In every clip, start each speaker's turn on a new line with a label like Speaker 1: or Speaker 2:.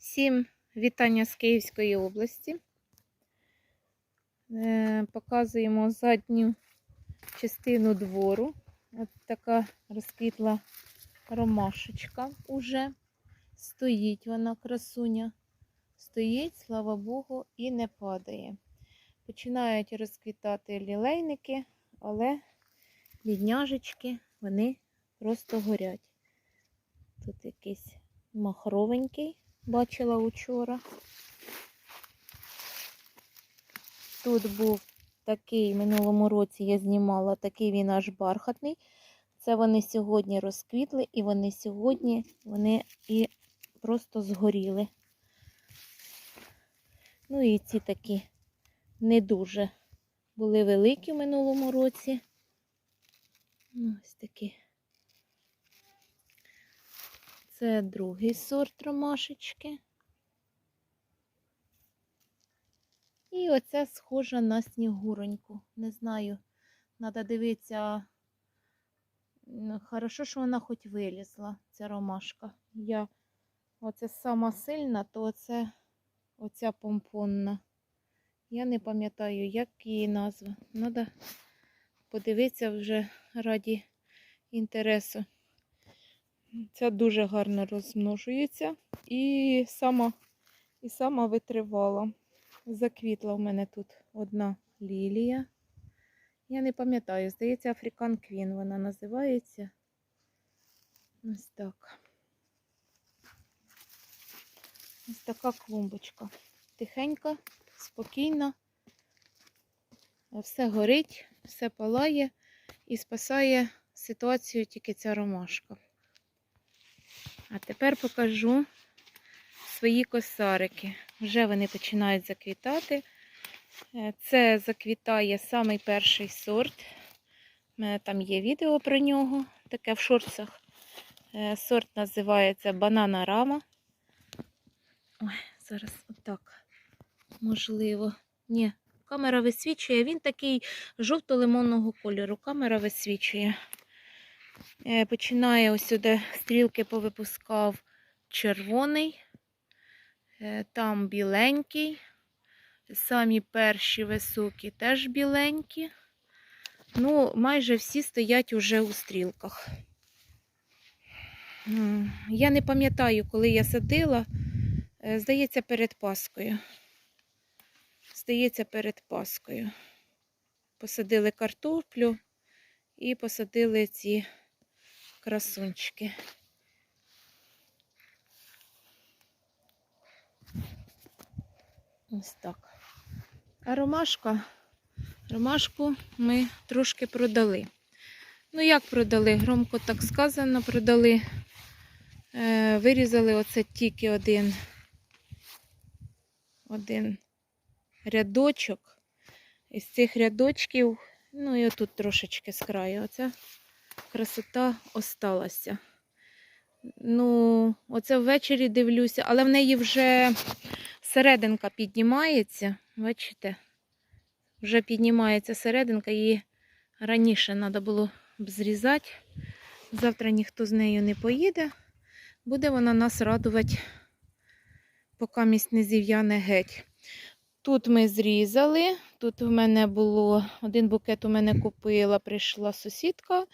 Speaker 1: Всім вітання з Київської області. Е, Показуємо задню частину двору. От така розквітла ромашечка уже. Стоїть вона, красуня. Стоїть, слава Богу, і не падає. Починають розквітати лілейники, але лідняжечки, вони просто горять. Тут якийсь махровенький, бачила учора. Тут був такий, минулому році я знімала, такий він аж бархатний. Це вони сьогодні розквітли, і вони сьогодні вони і просто згоріли. Ну і ці такі не дуже були великі в минулому році. Ну, Ось такі. Це другий сорт ромашечки. І оця схожа на снігуроньку. Не знаю, треба дивитися. Хорошо, що вона хоч вилізла, ця ромашка. Я оце сама сильна, то оце оця помпонна. Я не пам'ятаю, як її назва. Треба подивитися вже раді інтересу. Ця дуже гарно розмножується і сама, і сама витривала. Заквітла в мене тут одна лілія. Я не пам'ятаю, здається, Африкан Квін вона називається. Ось так. Ось така клумбочка. Тихенька, спокійна. Все горить, все палає і спасає ситуацію тільки ця ромашка. А тепер покажу свої косарики. Вже вони починають заквітати. Е, Це заквітає самий перший сорт. У мене там є відео про нього, таке в шорцах. Е, Сорт називається Банана Рама. Ой, зараз отак. Можливо. Ні, камера висвічує. Він такий жовто-лимонного кольору. Камера висвічує. Е, Починає ось сюди стрілки повипускав червоний, е, там біленький. Самі перші високі теж біленькі. Ну, майже всі стоять уже у стрілках. Я не пам'ятаю, коли я садила. Е, Здається, перед Паскою. Здається, перед Паскою. Посадили картоплю і посадили ці красунчики. Ось так. А ромашка, ромашку ми трошки продали. Ну, як продали? Громко так сказано, продали. Е, вирізали оце тільки один, один рядочок. Із цих рядочків, ну і отут трошечки з краю. Оця красота осталася. Ну, оце ввечері дивлюся, але в неї вже серединка піднімається. Бачите? Вже піднімається серединка, її раніше треба було б зрізати. Завтра ніхто з нею не поїде. Буде вона нас радувати, поки місць не зів'яне геть. Тут ми зрізали. Тут в мене було один букет у мене купила, прийшла сусідка.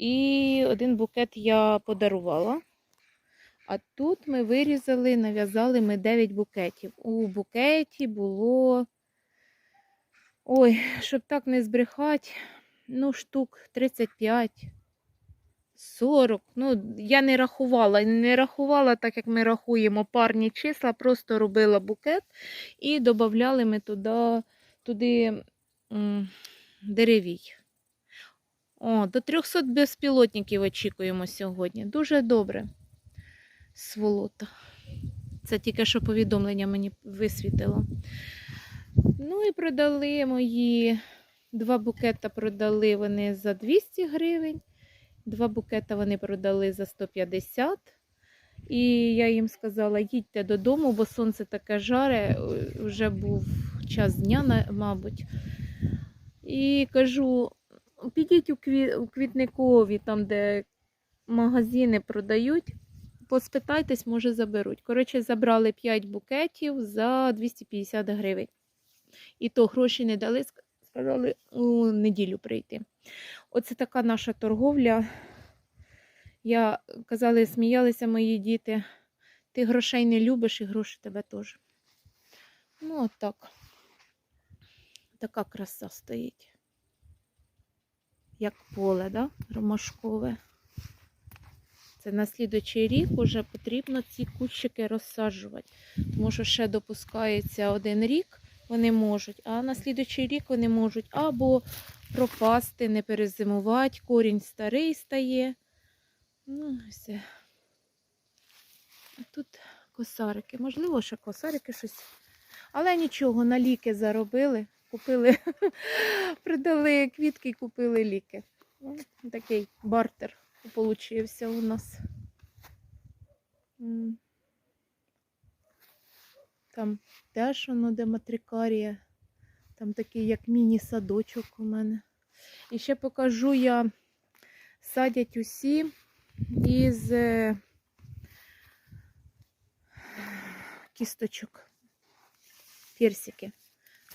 Speaker 1: І один букет я подарувала. А тут ми вирізали, нав'язали ми 9 букетів. У букеті було. Ой, щоб так не збрехати, ну, штук 35, 40. Ну, я не рахувала. Не рахувала, так як ми рахуємо парні числа, просто робила букет і додавали ми туди, туди деревій. О, до 300 безпілотників очікуємо сьогодні. Дуже добре. Сволота. Це тільки що повідомлення мені висвітило. Ну і продали мої два букета продали вони за 200 гривень. Два букета вони продали за 150. І я їм сказала, їдьте додому, бо сонце таке жаре, вже був час дня, мабуть. І кажу, підіть у, кві... у квітникові, там, де магазини продають, поспитайтесь, може заберуть. Коротше, забрали 5 букетів за 250 гривень. І то гроші не дали, сказали у неділю прийти. Оце така наша торговля. Я казали, сміялися мої діти. Ти грошей не любиш і гроші тебе теж. Ну, от так. Така краса стоїть. Як поле, да? ромашкове. Це на слідучий рік вже потрібно ці кущики розсаджувати. Тому що ще допускається один рік, вони можуть, а на слідучий рік вони можуть або пропасти, не перезимувати, корінь старий стає. Ну, все. А тут косарики. Можливо, ще косарики щось. Але нічого, на ліки заробили. Купили, придали квітки і купили ліки. Ну, такий бартер получився у нас. Там теж воно, де матрикарія. Там такий, як міні-садочок у мене. І ще покажу я садять усі із е, кісточок. Персики.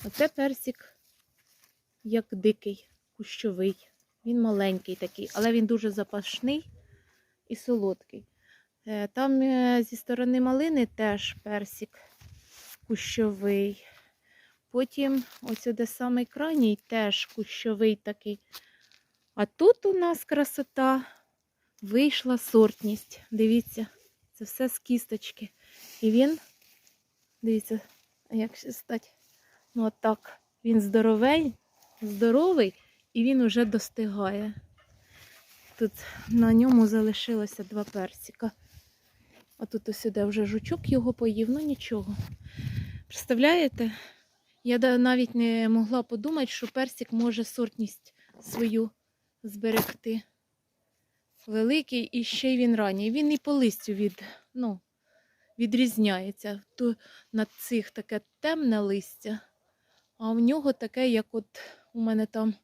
Speaker 1: Оце персик як дикий, кущовий. Він маленький такий, але він дуже запашний і солодкий. Е, Там е, зі сторони малини теж персик кущовий. Потім ось де самий крайній теж кущовий такий. А тут у нас красота вийшла сортність. Дивіться, це все з кісточки. І він, дивіться, як стать. Ну, отак. Він здоровий, здоровий і він уже достигає. Тут на ньому залишилося два персика. А тут ось сюди вже жучок його поїв, ну нічого. Представляєте? Я навіть не могла подумати, що персик може сортність свою зберегти. Великий і ще й він ранній. Він і по листю від, ну, відрізняється. То на цих таке темне листя, а в нього таке, як от у мене там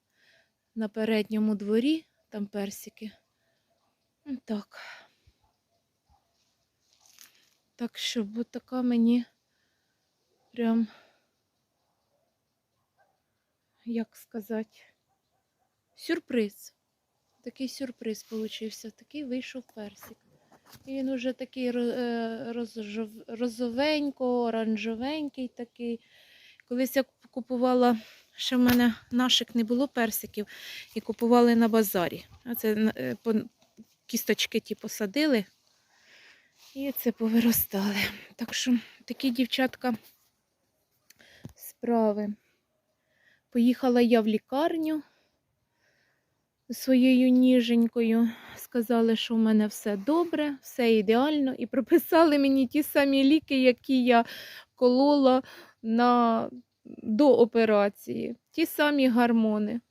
Speaker 1: на передньому дворі, там персики. Так. Так що, бо така мені прям, як сказати, сюрприз. Такий сюрприз получився. Такий вийшов персик. І він уже такий е, розовенько, оранжевенький такий. Колись я купувала, ще в мене наших не було персиків, і купували на базарі. А це на- е, кісточки ті посадили. І це повиростали. Так що такі дівчатка справи. Поїхала я в лікарню своєю ніженькою. Сказали, що в мене все добре, все ідеально. І прописали мені ті самі ліки, які я колола на... до операції. Ті самі гормони.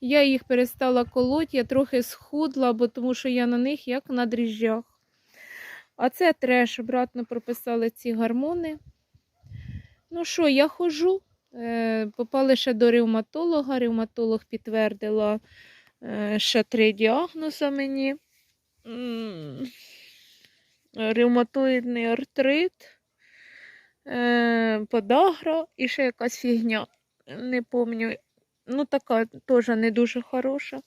Speaker 1: Я їх перестала колоти, я трохи схудла, бо тому що я на них як на дріжджах. А це треш, обратно прописали ці гормони. Ну що, я ходжу. Е, Попали ще до ревматолога. Ревматолог підтвердила е, ще три діагнози мені. Ревматоїдний артрит, подагра і ще якась фігня. Не пам'ятаю. Ну, така теж не дуже хороша.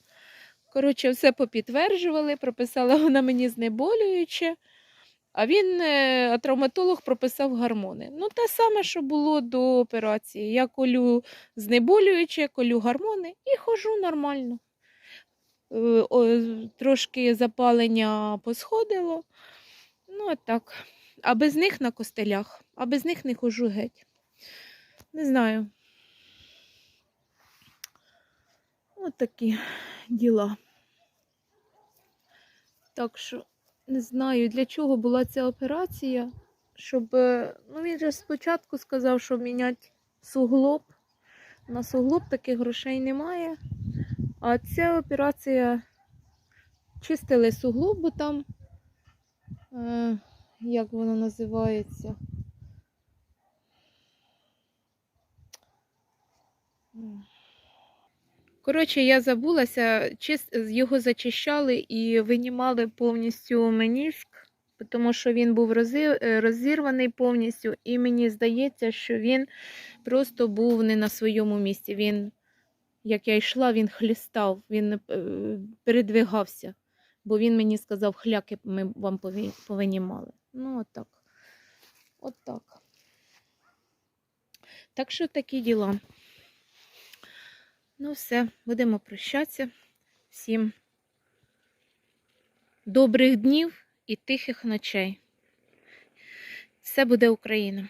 Speaker 1: Коротше, все попідтверджували, прописала вона мені знеболююче. А він, е, травматолог прописав гормони. Ну, те саме, що було до операції. Я колю знеболююче, колю гормони і ходжу нормально. Е, Трошки запалення посходило. Ну, так. А без них на костелях, а без них не ходжу геть. Не знаю. От такі діла. Так що не знаю, для чого була ця операція. Щоб. е, Ну, він же спочатку сказав, що міняти суглоб. На суглоб таких грошей немає. А ця операція чистили суглоб, бо там, е, як воно називається? Коротше, я забулася, його зачищали і винімали повністю меніск, тому що він був розірваний повністю, і мені здається, що він просто був не на своєму місці. Він, як я йшла, він хлістав, він е, передвигався, бо він мені сказав, хляки ми вам повинімали. Ну, отак. Отак. Так що такі діла. Ну, все, будемо прощатися. Всім добрих днів і тихих ночей. Все буде Україна!